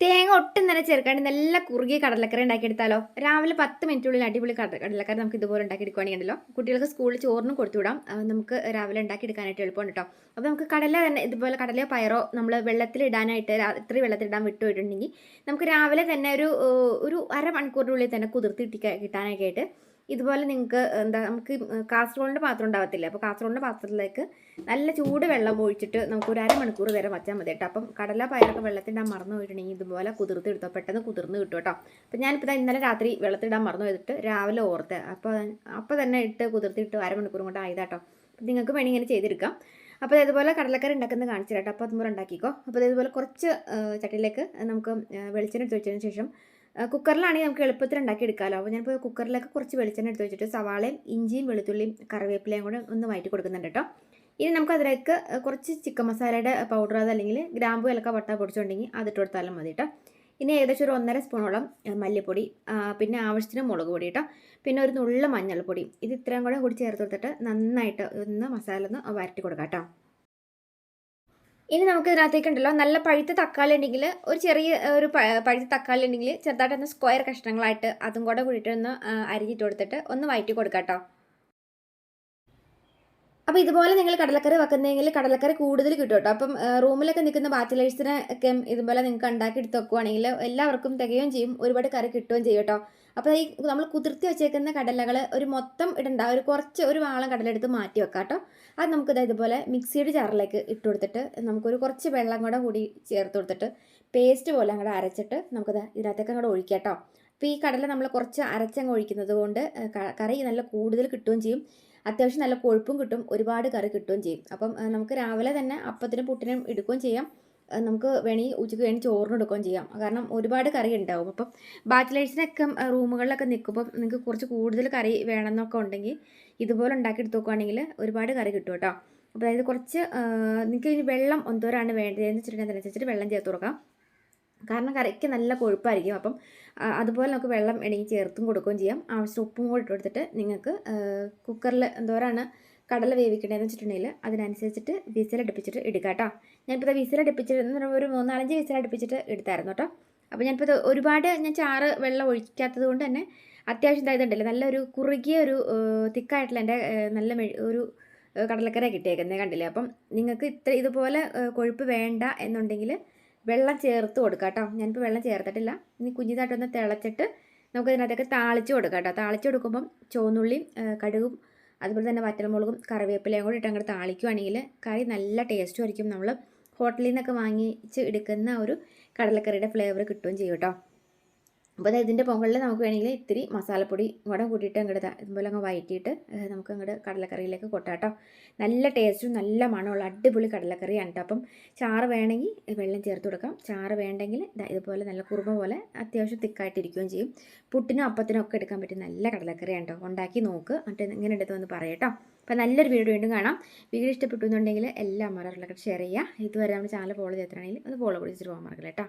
തേങ്ങ ഒട്ടും തന്നെ ചേർക്കാണ്ട് നല്ല കുറുകിയ കടലക്കറി ഉണ്ടാക്കിയെടുത്താലോ? രാവിലെ പത്ത് മിനിറ്റുള്ളിൽ അടിപൊളി കട കടലക്കറി നമുക്ക് ഇതുപോലെ ഉണ്ടാക്കിയെടുക്കുകയാണെങ്കിലോ കുട്ടികൾക്ക് സ്കൂളിൽ ചോറിനും കൊടുത്തു വിടാം അത് നമുക്ക് രാവിലെ ഉണ്ടാക്കിയെടുക്കാനായിട്ട് എളുപ്പമാണ് കേട്ടോ അപ്പോൾ നമുക്ക് കടല തന്നെ ഇതുപോലെ കടലയോ പയറോ നമ്മൾ വെള്ളത്തിൽ ഇടാനായിട്ട് രാത്രി വെള്ളത്തിൽ ഇടാൻ വിട്ടുപോയിട്ടുണ്ടെങ്കിൽ നമുക്ക് രാവിലെ തന്നെ ഒരു ഒരു അരമണിക്കൂറിനുള്ളിൽ തന്നെ കുതിർത്തി കിട്ടാനൊക്കെ ആയിട്ട് ഇതുപോലെ നിങ്ങൾക്ക് എന്താ നമുക്ക് കാസറോളിന്റെ പാത്രം ഉണ്ടാവത്തില്ല? അപ്പോൾ കാസറോളിന്റെ പാത്രത്തിലേക്ക് നല്ല ചൂട് വെള്ളം ഒഴിച്ചിട്ട് നമുക്ക് ഒരു അരമണിക്കൂർ വരെ വച്ചാൽ മതി കേട്ടോ. അപ്പം കടല പയറൊക്കെ വെള്ളത്തിടാൻ മറന്നു പോയിട്ടുണ്ടെങ്കിൽ ഇതുപോലെ കുതിർത്ത് എടുത്തോ പെട്ടെന്ന് കുതിർന്ന് കിട്ടും കേട്ടോ. അപ്പം ഞാനിപ്പോൾ ഇന്നലെ രാത്രി വെള്ളത്തിടാൻ മറന്നു പോയിട്ട് രാവിലെ ഓർത്ത് അപ്പോൾ അപ്പോൾ തന്നെ ഇട്ട് കുതിർത്തിട്ട് അരമണിക്കൂർ കൊണ്ട് ആയതാട്ടോ അപ്പം നിങ്ങൾക്ക് വേണമെങ്കിൽ ഇങ്ങനെ ചെയ്തെടുക്കാം. അപ്പോൾ ഇതുപോലെ കടലക്കറി ഉണ്ടാക്കുന്നത് കാണിച്ചു കേട്ടോ. അപ്പോൾ അതുപോലെ ഉണ്ടാക്കിക്കോ. അപ്പോൾ ഇതുപോലെ കുറച്ച് ചട്ടിയിലേക്ക് നമുക്ക് വെളിച്ചെണ്ണ എടുത്ത് വെച്ചതിന് ശേഷം കുക്കറിലാണെങ്കിൽ നമുക്ക് എളുപ്പത്തിൽ ഉണ്ടാക്കി എടുക്കാമല്ലോ അപ്പോൾ ഞാനിപ്പോൾ കുക്കറിലേക്ക് കുറച്ച് വെളിച്ചെണ്ണ എടുത്ത് വെച്ചിട്ട് സവാളയും ഇഞ്ചിയും വെളുത്തുള്ളിയും കറിവേപ്പിലയും കൂടെ ഒന്ന് വയറ്റി കൊടുക്കുന്നുണ്ട് കേട്ടോ. ഇനി നമുക്ക് അതിലേക്ക് കുറച്ച് ചിക്കൻ മസാലയുടെ പൗഡർ അതല്ലെങ്കിൽ ഗ്രാമ്പു ഇലക്ക വട്ട പൊടിച്ചുണ്ടെങ്കിൽ അതിട്ട് കൊടുത്താലും മതി കേട്ടോ. ഇനി ഏകദേശം ഒരു ഒന്നര സ്പൂണോളം മല്ലിപ്പൊടി പിന്നെ ആവശ്യത്തിന് മുളക് പൊടി കേട്ടോ. പിന്നെ ഒരു നുള്ള മഞ്ഞൾപ്പൊടി ഇത് ഇത്രയും കൂടെ കൂടി ചേർത്ത് കൊടുത്തിട്ട് നന്നായിട്ട് ഒന്ന് മസാല ഒന്ന് വരട്ടി കൊടുക്കാം കേട്ടോ. ഇനി നമുക്ക് ഇതിനകത്തേക്ക് ഉണ്ടല്ലോ നല്ല പഴുത്ത തക്കാളി ഉണ്ടെങ്കിൽ ഒരു ചെറിയ ഒരു പഴുത്ത തക്കാളി ഉണ്ടെങ്കിൽ ചെറുതായിട്ട് ഒന്ന് സ്ക്വയർ കഷ്ണങ്ങളായിട്ട് അതും കൂടെ കൂടിയിട്ട് ഒന്ന് അരിഞ്ഞിട്ട് കൊടുത്തിട്ട് ഒന്ന് വയറ്റി കൊടുക്കാം കേട്ടോ അപ്പോൾ ഇതുപോലെ നിങ്ങൾ കടലക്കറി വെക്കുന്നതെങ്കിൽ കടലക്കറി കൂടുതൽ കിട്ടും കേട്ടോ അപ്പം റൂമിലൊക്കെ നിൽക്കുന്ന ബാച്ചിലേഴ്സിനെ ഒക്കെ ഇതുപോലെ നിങ്ങൾക്ക് ഉണ്ടാക്കി എടുത്ത് വെക്കുവാണെങ്കിൽ എല്ലാവർക്കും തികയും ചെയ്യും. ഒരുപാട് കറി കിട്ടുകയും ചെയ്യും കേട്ടോ. അപ്പോൾ ഈ നമ്മൾ കുതിർത്തി വെച്ചേക്കുന്ന കടലകൾ ഒരു മൊത്തം ഇടണ്ട ഒരു കുറച്ച് ഒരു വാളം കടലെടുത്ത് മാറ്റി വെക്കാം കേട്ടോ. അത് നമുക്കിത് ഇതുപോലെ മിക്സിയുടെ ചാറിലേക്ക് ഇട്ട് കൊടുത്തിട്ട് നമുക്കൊരു കുറച്ച് വെള്ളം കൂടെ കൂടി ചേർത്ത് കൊടുത്തിട്ട് പേസ്റ്റ് പോലെ അങ്ങോട്ട് അരച്ചിട്ട് നമുക്കത് ഇതിനകത്തേക്ക് അങ്ങോട്ട് ഒഴിക്കാം കേട്ടോ. അപ്പോൾ ഈ കടല നമ്മൾ കുറച്ച് അരച്ചങ്ങ് ഒഴിക്കുന്നത് കൊണ്ട് കറി നല്ല കൂടുതൽ കിട്ടുകയും ചെയ്യും. അത്യാവശ്യം നല്ല കൊഴുപ്പും കിട്ടും ഒരുപാട് കറി കിട്ടുകയും ചെയ്യും. അപ്പം നമുക്ക് രാവിലെ തന്നെ അപ്പത്തിനും പുട്ടിനും എടുക്കുകയും ചെയ്യാം. നമുക്ക് വേണമെങ്കിൽ ഉച്ചയ്ക്ക് വേണി ചോറിന് എടുക്കുകയും ചെയ്യാം. കാരണം ഒരുപാട് കറി ഉണ്ടാവും. അപ്പം ബാച്ചിലേഴ്സിനൊക്കെ റൂമുകളിലൊക്കെ നിൽക്കുമ്പോൾ നിങ്ങൾക്ക് കുറച്ച് കൂടുതൽ കറി വേണമെന്നൊക്കെ ഉണ്ടെങ്കിൽ ഇതുപോലെ ഉണ്ടാക്കി എടുത്ത് നോക്കുകയാണെങ്കിൽ ഒരുപാട് കറി കിട്ടും കേട്ടോ. അപ്പോൾ അതായത് കുറച്ച് നിങ്ങൾക്ക് ഇനി വെള്ളം എന്തോരാണ് വേണ്ടതെന്ന് വെച്ചിട്ടുണ്ടെങ്കിൽ അതിനനുസരിച്ചിട്ട് വെള്ളം ചേർത്ത് കൊടുക്കാം. കാരണം കറിക്ക് നല്ല കൊഴുപ്പായിരിക്കും. അപ്പം അതുപോലെ നമുക്ക് വെള്ളം ഇണങ്ങി ചേർത്തും കൊടുക്കുകയും ചെയ്യാം. ആവശ്യം ഉപ്പും കൂടി ഇട്ട് കൊടുത്തിട്ട് നിങ്ങൾക്ക് കുക്കറിൽ എന്തോരാണ് കടല വേവിക്കണേന്ന് വെച്ചിട്ടുണ്ടെങ്കിൽ അതിനനുസരിച്ചിട്ട് വിസിലടുപ്പിച്ചിട്ട് എടുക്കാം കേട്ടോ. ഞാനിപ്പോൾ വിസിലടുപ്പിച്ചിട്ട് ഒരു മൂന്നാലഞ്ച് വിസിലടുപ്പിച്ചിട്ട് എടുത്തായിരുന്നു കേട്ടോ. അപ്പോൾ ഞാനിപ്പോൾ ഒരുപാട് ഞാൻ ചാറ് വെള്ളം ഒഴിക്കാത്തത് കൊണ്ട് തന്നെ അത്യാവശ്യം ഇതായതുണ്ടല്ലോ നല്ലൊരു കുറുകിയ ഒരു തിക്കായിട്ടുള്ള എന്റെ നല്ല ഒരു കടലക്കര കിട്ടിയേക്കുന്നത് കണ്ടില്ലേ? അപ്പം നിങ്ങൾക്ക് ഇത്ര ഇതുപോലെ കൊഴുപ്പ് വേണ്ട എന്നുണ്ടെങ്കിൽ വെള്ളം ചേർത്ത് കൊടുക്കാം കേട്ടോ. ഞാനിപ്പോൾ വെള്ളം ചേർത്തിട്ടില്ല. ഇനി കുഞ്ഞിതായിട്ടൊന്ന് തിളച്ചിട്ട് നമുക്ക് ഇതിനകത്തേക്ക് താളിച്ച് കൊടുക്കാം കേട്ടോ. താളിച്ച് കൊടുക്കുമ്പം ചുവന്നുള്ളിയും കടുകും അതുപോലെ തന്നെ വറ്റൽമുളകും കറിവേപ്പിലയും കൂടി ഇട്ട് അങ്ങോട്ട് താളിക്കുവാണെങ്കിൽ കറി നല്ല ടേസ്റ്റും ആയിരിക്കും. നമ്മൾ ഹോട്ടലിൽ നിന്നൊക്കെ വാങ്ങിച്ച് എടുക്കുന്ന ഒരു കടലക്കറിയുടെ ഫ്ലേവർ കിട്ടുകയും ചെയ്യും കേട്ടോ. അപ്പോൾ ഇതിന്റെ മുകളിൽ നമുക്ക് വേണമെങ്കിൽ ഇത്തിരി മസാലപ്പൊടി കൂടെ കൂട്ടിയിട്ട് അങ്ങോട്ട് ഇതുപോലെ അങ്ങ് വയറ്റിയിട്ട് നമുക്ക് അങ്ങോട്ട് കടലക്കറിയിലേക്ക് കൊട്ടാട്ടോ നല്ല ടേസ്റ്റും നല്ല മണമുള്ള അടിപൊളി കടലക്കറിയാണ് കേട്ടോ. അപ്പം ചാറ് വേണമെങ്കിൽ വെള്ളം ചേർത്ത് കൊടുക്കാം. ചാറ് വേണ്ടെങ്കിൽ ഇതുപോലെ നല്ല കുറുമ പോലെ അത്യാവശ്യം തിക്കായിട്ടിരിക്കുകയും ചെയ്യും. പുട്ടിനും അപ്പത്തിനും ഒക്കെ എടുക്കാൻ പറ്റിയ നല്ല കടലക്കറിയാണ് കേട്ടോ. ഉണ്ടാക്കി നോക്ക്. എന്നിട്ട് ഇങ്ങനെ എടുത്തൊന്ന് പറയാം പറയട്ടോ അപ്പോൾ നല്ലൊരു വീഡിയോ വീണ്ടും കാണാം. വീഡിയോ ഇഷ്ടപ്പെട്ടു എന്നുണ്ടെങ്കിൽ എല്ലാ അമ്മമാരുടെ ഷെയർ ചെയ്യുക. ഇതുവരെ നമ്മുടെ ചാനൽ ഫോളോ ചെയ്തിട്ടാണെങ്കിൽ ഒന്ന് ഫോളോ പിടിച്ചിട്ട് പോകാൻ മറക്കില്ല കേട്ടോ.